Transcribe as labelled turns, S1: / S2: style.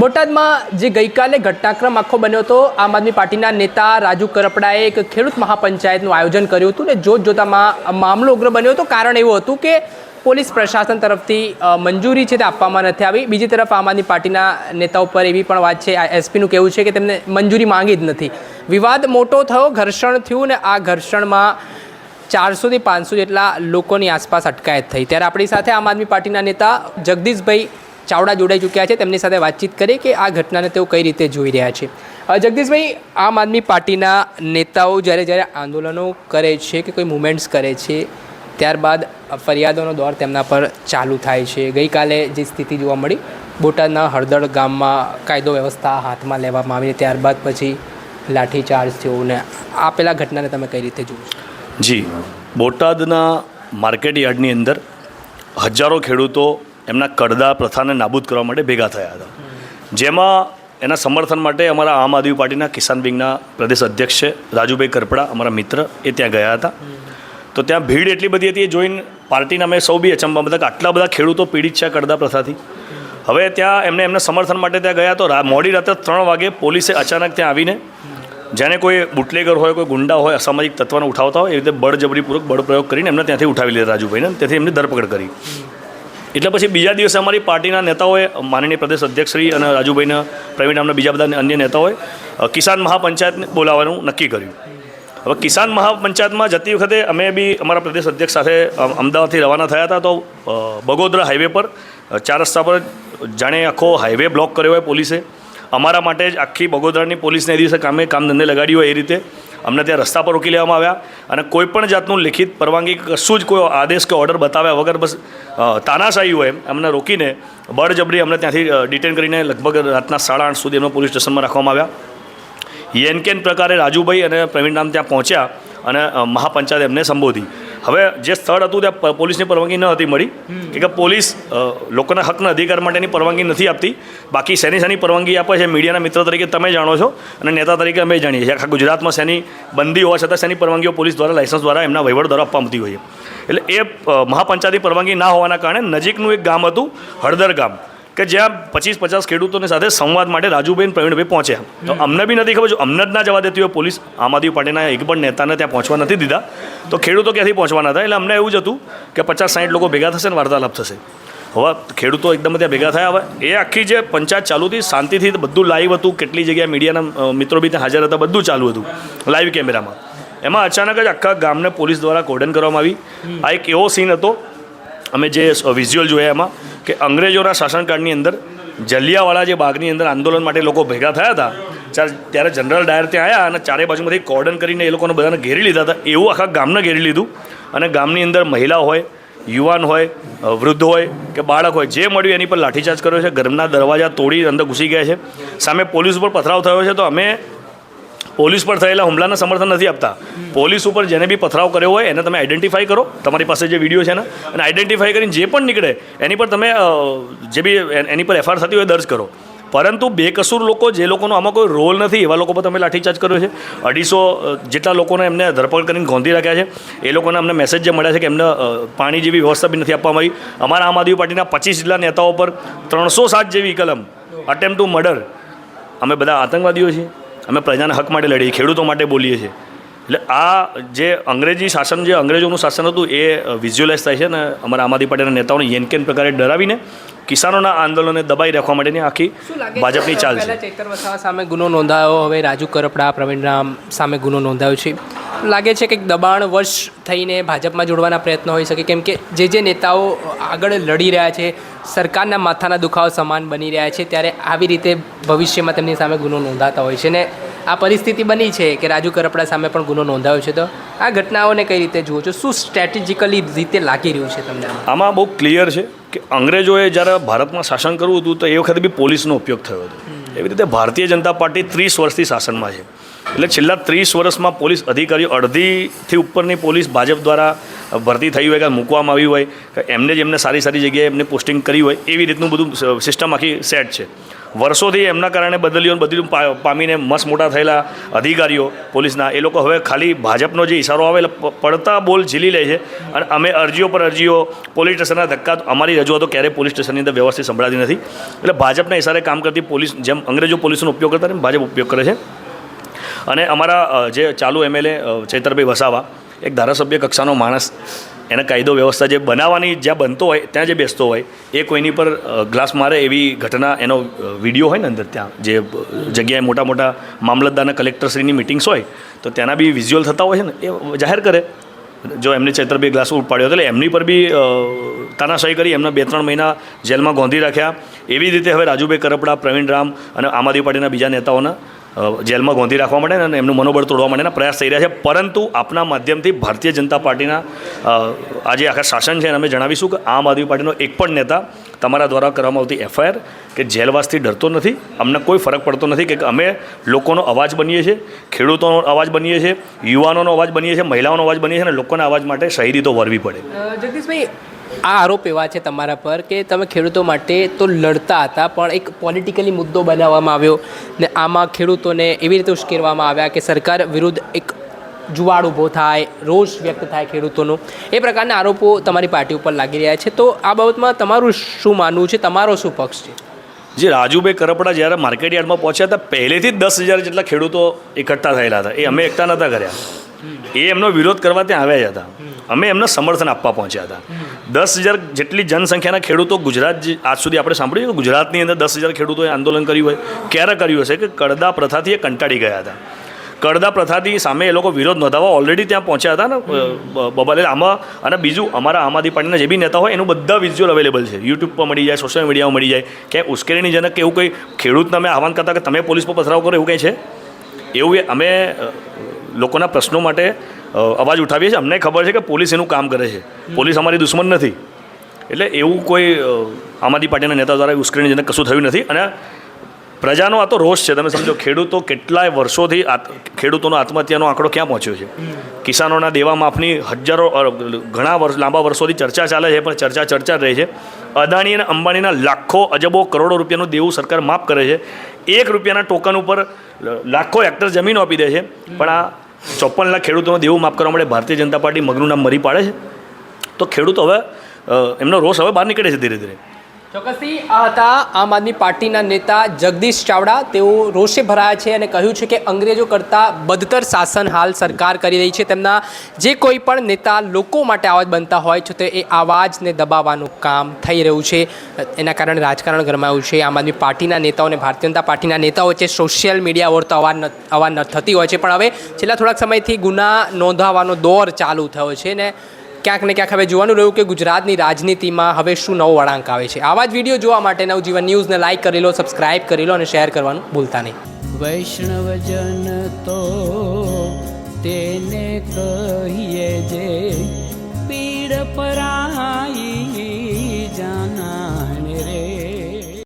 S1: બોટાદમાં જે ગઈકાલે ઘટનાક્રમ આખો બન્યો હતો, આમ આદમી પાર્ટીના નેતા રાજુ કરપડાએ એક ખેડૂત મહાપંચાયતનું આયોજન કર્યું હતું ને જોત જોતામાં મામલો ઉગ્ર બન્યો હતો. કારણ એવું હતું કે પોલીસ પ્રશાસન તરફથી મંજૂરી છે તે આપવામાં નથી આવી. બીજી તરફ આમ આદમી પાર્ટીના નેતાઓ પર એવી પણ વાત છે. એસપીનું કહેવું છે કે તેમને મંજૂરી માંગી જ નથી. વિવાદ મોટો થયો, ઘર્ષણ થયું ને આ ઘર્ષણમાં ચારસોથી પાંચસો જેટલા લોકોની આસપાસ અટકાયત થઈ. ત્યારે આપણી સાથે આમ આદમી પાર્ટીના નેતા જગદીશભાઈ ચાવડા જોડાઈ ચૂક્યા છે. તેમની સાથે વાતચીત કરી કે આ ઘટનાને તેઓ કઈ રીતે જોઈ રહ્યા છે. જગદીશભાઈ, આમ આદમી પાર્ટીના નેતાઓ જ્યારે જ્યારે આંદોલનો કરે છે કે કોઈ મુવમેન્ટ્સ કરે છે, ત્યારબાદ ફરિયાદોનો દોર તેમના પર ચાલુ થાય છે. ગઈકાલે જે સ્થિતિ જોવા મળી, બોટાદના હળદળ ગામમાં કાયદો વ્યવસ્થા હાથમાં લેવામાં આવી ત્યારબાદ પછી લાઠીચાર્જ થયો ને આ પેલા ઘટનાને તમે કઈ રીતે જુઓ
S2: જી. બોટાદના માર્કેટ યાર્ડની અંદર હજારો ખેડૂતો એમના કડદા પ્રથાને નાબૂદ કરવા માટે ભેગા થયા હતા. જેમાં એના સમર્થન માટે અમારા આમ આદમી પાર્ટીના કિસાન વિંગના પ્રદેશ અધ્યક્ષ છે, રાજુભાઈ કરપડા, અમારા મિત્ર એ ત્યાં ગયા હતા. તો ત્યાં ભીડ એટલી બધી હતી એ જોઈને પાર્ટીના અમે સૌ બી અચંબા બધા આટલા બધા ખેડૂતો પીડિત છે કરદા પ્રથાથી. હવે ત્યાં એમને એમને સમર્થન માટે ત્યાં ગયા તો મોડી રાત્રે ત્રણ વાગે પોલીસે અચાનક ત્યાં આવીને જેને કોઈ બુટલેગર હોય, કોઈ ગુંડા હોય, અસામાજિક તત્વને ઉઠાવતા હોય, એ રીતે બળજબરીપૂર્વક બળપ્રયોગ કરીને એમને ત્યાંથી ઉઠાવી લીધા રાજુભાઈને તેથી એમની ધરપકડ કરી. એટલે પછી બીજા દિવસે અમારી પાર્ટીના નેતાઓએ, માનનીય પ્રદેશ અધ્યક્ષ શ્રી અને રાજુભાઈના પ્રવીણ નામના બીજા બધા અન્ય નેતાઓએ કિસાન મહાપંચાયતને બોલાવવાનું નક્કી કર્યું. હવે કિસાન મહાપંચાયતમાં જતી વખતે અમે બી અમારા પ્રદેશ અધ્યક્ષ સાથે અમદાવાદથી રવાના થયા હતા તો બગોદરા હાઈવે પર ચાર રસ્તા પર જાણે આખો હાઈવે બ્લોક કર્યો હોય પોલીસે. અમારા માટે જ આખી બગોદરાની પોલીસને એ દિવસે કામે કામ ધંધે લગાડ્યું હોય એ રીતે. અમને ત્યાં રસ્તા પર રોકી લેવામાં આવ્યા અને કોઈ પણ જાતનું લિખિત પરવાનગી કશું જ કોઈ આદેશ કે ઓર્ડર બતાવ્યા વગર બસ તાનાશાહી હોય અમને રોકીને બળજબરી અમને ત્યાંથી ડિટેન કરીને લગભગ રાતના સાડા આઠ સુધી અમને પોલીસ સ્ટેશનમાં રાખવામાં આવ્યા. યેનકેન પ્રકારે રાજુભાઈ અને પ્રવીણ નામ ત્યાં પહોંચ્યા અને મહાપંચાયત એમને સંબોધી. હવે જે સ્થળ હતું ત્યાં પોલીસની પરવાનગી ન હતી મળી. કે પોલીસ લોકોના હકના અધિકાર માટેની પરવાનગી નથી આપતી. બાકી શેની શેની પરવાનગી આપે છે મીડિયાના મિત્ર તરીકે તમે જાણો છો અને નેતા તરીકે અમે જાણીએ છીએ. આખા ગુજરાતમાં શેની બંદી હોવા છતાં શેની પરવાનગીઓ પોલીસ દ્વારા લાઇસન્સ દ્વારા એમના વહીવટ દ્વારા આપવામાં આવતી હોય એટલે એ મહાપંચાયતની પરવાનગી ના હોવાના કારણે નજીકનું એક ગામ હતું હળદર ગામ. કે જ્યાં પચીસ પચાસ ખેડૂતોને સાથે સંવાદ માટે રાજુબેન પ્રવીણભાઈ પહોંચ્યા. તો અમને બી નથી ખબર જો અમને જ ના જવા દેતી હોય પોલીસ આમ આદમી પાર્ટીના એક પણ નેતાને ત્યાં પહોંચવા નથી દીધા. તો ખેડૂતો ક્યાંથી પહોંચવાના હતા? એટલે અમને એવું જ હતું કે પચાસ સાઠ લોકો ભેગા થશે ને વાર્તાલાપ થશે. હવે ખેડૂતો એકદમ ત્યાં ભેગા થયા. હવે એ આખી જે પંચાયત ચાલુ હતી શાંતિથી બધું લાઈવ હતું કેટલી જગ્યાએ મીડિયાના મિત્રો બી ત્યાં હાજર હતા બધું ચાલુ હતું લાઈવ કેમેરામાં. એમાં અચાનક જ આખા ગામને પોલીસ દ્વારા કોર્ડન કરવામાં આવી. આ એક એવો સીન હતો અમે જે વિઝ્યુઅલ જોયા એમાં, કે અંગ્રેજોના શાસનકાળની અંદર જલિયાવાળા જે બાગની અંદર આંદોલન માટે લોકો ભેગા થયા હતા ત્યારે જનરલ ડાયર ત્યાં આવ્યા અને ચારે બાજુમાંથી કોર્ડન કરીને એ લોકોને બધાને ઘેરી લીધા હતા. એવું આખા ગામને ઘેરી લીધું. અને ગામની અંદર મહિલા હોય, યુવાન હોય વૃદ્ધ હોય કે બાળક હોય, જે મળ્યું એની પર લાઠીચાર્જ કર્યો છે. ઘરના દરવાજા તોડી અંદર ઘૂસી ગયા છે. સામે પોલીસ ઉપર પથરાવ થયો છે. તો અમે પોલીસ પર થયેલા હુમલાના સમર્થન નથી આપતા. પોલીસ ઉપર જેને બી પથરાવ કર્યો હોય એને તમે આઈડેન્ટિફાઈ કરો. તમારી પાસે જે વીડિયો છે ને અને આઈડેન્ટિફાઈ કરીને જે પણ નીકળે, એની પર તમે જે બી એની પર એફઆઈઆર થતી હોય દર્જ કરો. પરંતુ બેકસૂર લોકો, જે લોકોનો આમાં કોઈ રોલ નથી, એવા લોકો પર તમે લાઠીચાર્જ કર્યો છે. અઢીસો જેટલા લોકોને એમને ધરપકડ કરીને ગોંધી રાખ્યા છે. એ લોકોને અમને મેસેજ જે મળ્યા છે કે એમને પાણી જેવી વ્યવસ્થા બી નથી આપવામાં આવી. અમારા આમ આદમી પાર્ટીના પચીસ જેટલા નેતાઓ પર ત્રણસો સાત જેવી કલમ અટેમ્પ ટુ મર્ડર અમે બધા આતંકવાદીઓ છીએ. અમે પ્રજાના હક માટે લડીએ ખેડૂતો માટે બોલીએ છીએ. એટલે આ જે અંગ્રેજી શાસન જે અંગ્રેજોનું શાસન હતું એ વિઝ્યુઅલાઇઝ થાય છે ને અમારા આમ આદમી પાર્ટીના નેતાઓને યેનકેન પ્રકારે ડરાવીને કિસાનોના આંદોલનને દબાઈ રાખવા માટેની આખી ભાજપની ચાલ છે.
S1: ચૈતર વસાવા સામે ગુનો નોંધાયો હવે રાજુ કરપડા પ્રવીણ રામ સામે ગુનો નોંધાયો છે. લાગે છે કે દબાણ વશ થઈને ભાજપમાં જોડવાના પ્રયત્નો હોઈ શકે? કેમ કે જે જે નેતાઓ આગળ લડી રહ્યા છે, સરકારના માથાના દુખાવો સમાન બની રહ્યા છે, ત્યારે આવી રીતે ભવિષ્યમાં તેમની સામે ગુનો નોંધાતા હોય છે. ને આ પરિસ્થિતિ બની છે કે રાજુ કરપડા સામે પણ ગુનો નોંધાયો છે. તો આ ઘટનાઓને કઈ રીતે જુઓ છો? શું સ્ટ્રેટેજિકલી રીતે લાગી રહ્યું છે તમને? આમાં?
S2: બહુ ક્લિયર છે કે અંગ્રેજોએ જ્યારે ભારતમાં શાસન કરવું હતું, તો એ વખતે બી પોલીસનો ઉપયોગ થયો હતો. એવી રીતે ભારતીય જનતા પાર્ટી ત્રીસ વર્ષથી શાસનમાં છે. એટલે છેલ્લા ત્રીસ વર્ષમાં પોલીસ અધિકારીઓ અડધીથી ઉપરની પોલીસ ભાજપ દ્વારા ભરતી થઈ હોય કે મૂકવામાં આવી હોય, કે એમને જ એમને સારી સારી જગ્યાએ એમને પોસ્ટિંગ કરી હોય, એવી રીતનું બધું સિસ્ટમ આખી સેટ છે. વર્ષોથી એમના કારણે બદલીઓ બદલી પામીને મસ્ત મોટા થયેલા અધિકારીઓ, પોલીસના. એ લોકો હવે ખાલી ભાજપનો જે ઇશારો આવે પડતા બોલ ઝીલી લે છે. અને અમે અરજીઓ પર અરજીઓ, પોલીસ સ્ટેશનના ધક્કા અમારી રજૂઆતો ક્યારેય પોલીસ સ્ટેશનની અંદર વ્યવસ્થિત સંભળાતી નથી. એટલે ભાજપના ઇશારે કામ કરતી પોલીસ, જેમ અંગ્રેજો પોલીસનો ઉપયોગ કરતા ને ભાજપ ઉપયોગ કરે છે. અને અમારા જે ચાલુ એમએલએ ચૈતરભાઈ વસાવા, એક ધારાસભ્ય કક્ષાનો માણસ એને કાયદો વ્યવસ્થા જે બનાવવાની જ્યાં બનતો હોય, ત્યાં જે બેસતો હોય, એ કોઈની પર ગ્લાસ મારે એવી ઘટના, એનો વીડિયો હોય ને અંદર ત્યાં, જે જગ્યાએ મોટા મોટા મામલતદારના કલેક્ટરશ્રીની મિટિંગ્સ હોય, તો ત્યાંના બી વિઝ્યુઅલ થતા હોય છે ને, એ જાહેર કરે. જો એમને ચૈતરભાઈ ગ્લાસ ઉપાડ્યો એટલે એમની પર બી તાનાશાહી કરી, એમને બે ત્રણ મહિના જેલમાં ગોંધી રાખ્યા. એવી રીતે હવે રાજુભાઈ કરપડા, પ્રવીણ રામ અને આમ આદમી પાર્ટીના બીજા નેતાઓના જેલમાં ગોંધી રાખવા માટે અને એમનું મનોબળ તોડવા માટેના પ્રયાસ થઈ રહ્યા છે. પરંતુ આપના માધ્યમથી ભારતીય જનતા પાર્ટીના આજે આખા શાસન છે અને અમે જણાવીશું કે આમ આદમી પાર્ટીનો એક પણ નેતા તમારા દ્વારા કરવામાં આવતી એફઆઈઆર કે જેલવાસથી ડરતો નથી. અમને કોઈ ફરક પડતો નથી કે અમે લોકોનો અવાજ બનીએ છીએ, ખેડૂતોનો અવાજ બનીએ છીએ, યુવાનોનો અવાજ બનીએ છીએ, મહિલાઓનો અવાજ બનીએ છીએ અને લોકોના અવાજ માટે શહીદી તો વરવી પડે
S1: જગદીશભાઈ આ આરોપ એવા છે તમારા પર કે તમે ખેડૂતો માટે તો લડતા હતા, પણ એક પોલિટિકલી મુદ્દો બનાવવામાં આવ્યો ને આમાં ખેડૂતોને એવી રીતે ઉશ્કેરવામાં આવ્યા કે સરકાર વિરુદ્ધ એક જુવાળ ઊભો થાય, રોષ વ્યક્ત થાય ખેડૂતોનો. એ પ્રકારના આરોપો તમારી પાર્ટી ઉપર લાગી રહ્યા છે. તો આ બાબતમાં તમારું શું માનવું છે? તમારો શું પક્ષ છે?
S2: જે રાજુભાઈ કરપડા જ્યારે માર્કેટ યાર્ડમાં પહોંચ્યા હતા, પહેલેથી દસ હજાર જેટલા ખેડૂતો એકઠા થયેલા હતા. એ અમે એકઠા નહોતા કર્યા. એ એમનો વિરોધ કરવા ત્યાં આવ્યા જ હતા. અમે એમને સમર્થન આપવા પહોંચ્યા હતા. દસ હજાર જેટલી જનસંખ્યાના ખેડૂતો ગુજરાત આજ સુધી આપણે સાંભળ્યું કે ગુજરાતની અંદર દસ હજાર ખેડૂતોએ આંદોલન કર્યું હોય ક્યારે કર્યું હશે કે કડદા પ્રથાથી એ કંટાળી ગયા હતા. કડદા પ્રથાથી સામે એ લોકો વિરોધ નોંધાવવા ઓલરેડી ત્યાં પહોંચ્યા હતા ને બબાલે આમાં અને બીજું અમારા આમ આદમી પાર્ટીના જે બી નેતા હોય એનું બધા વિઝ્યુઅલ અવેલેબલ છે. યુટ્યુબ પર મળી જાય સોશિયલ મીડિયામાં મળી જાય. ક્યાંય ઉશ્કેરણીજનક કે એવું કંઈ ખેડૂતને અમે આહવાન કરતા કે તમે પોલીસ પર પથરાવ કરો એવું કંઈ છે? એવું એ અમે લોકોના પ્રશ્નો માટે અવાજ ઉઠાવીએ છીએ. અમને ખબર છે કે પોલીસ એનું કામ કરે છે. પોલીસ અમારી દુશ્મન નથી. એટલે એવું કોઈ આમ આદમી પાર્ટીના નેતા દ્વારા ઉશ્કેરણીજનક કશું થયું નથી. અને પ્રજાનો આ તો રોષ છે. તમે સમજો, ખેડૂતો કેટલાય વર્ષોથી ખેડૂતોનો આત્મહત્યાનો આંકડો ક્યાં પહોંચ્યો છે? કિસાનોના દેવા માફની હજારો ઘણા વર્ષ, લાંબા વર્ષોથી ચર્ચા ચાલે છે, પણ ચર્ચા ચર્ચા જ રહે છે. અદાણી અને અંબાણીના લાખો, અજબો, કરોડો રૂપિયાનું દેવું સરકાર માફ કરે છે. એક રૂપિયાના ટોકન ઉપર લાખો હેક્ટર જમીન આપી દે છે. પણ આ ચોપન લાખ ખેડૂતોનું દેવું માફ કરવા માટે ભારતીય જનતા પાર્ટી મગનું નામ મરી પાડે છે. તો ખેડૂતો હવે એમનો રોષ હવે બહાર નીકળે છે ધીરે ધીરે.
S1: ચોક્કસથી આ હતા આમ આદમી પાર્ટીના નેતા જગદીશ ચાવડા. તેઓ રોષે ભરાયા છે અને કહ્યું છે કે અંગ્રેજો કરતાં બદતર શાસન હાલ સરકાર કરી રહી છે. તેમના જે કોઈ પણ નેતા લોકો માટે અવાજ બનતા હોય છે, તો એ અવાજને દબાવવાનું કામ થઈ રહ્યું છે. એના કારણે રાજકારણ ગરમાયું છે. આમ આદમી પાર્ટીના નેતાઓ અને ભારતીય જનતા પાર્ટીના નેતાઓ વચ્ચે સોશિયલ મીડિયા ઓર તો અવાજ ન- થતી હોય છે. પણ હવે છેલ્લા થોડાક સમયથી ગુના નોંધાવવાનો દોર ચાલુ થયો છે ને ક્યાંક ને ક્યાંક હવે જોવાનું રહ્યું કે ગુજરાતની રાજનીતિમાં હવે શું નવો વળાંક આવે છે. આવા જ વીડિયો જોવા માટે નવજીવન ન્યૂઝને લાઇક કરી લો, સબસ્ક્રાઇબ કરી લો અને શેર કરવાનું ભૂલતા નહીં.
S3: વૈષ્ણવજન તો તેને કહીએ જે પીડ પરા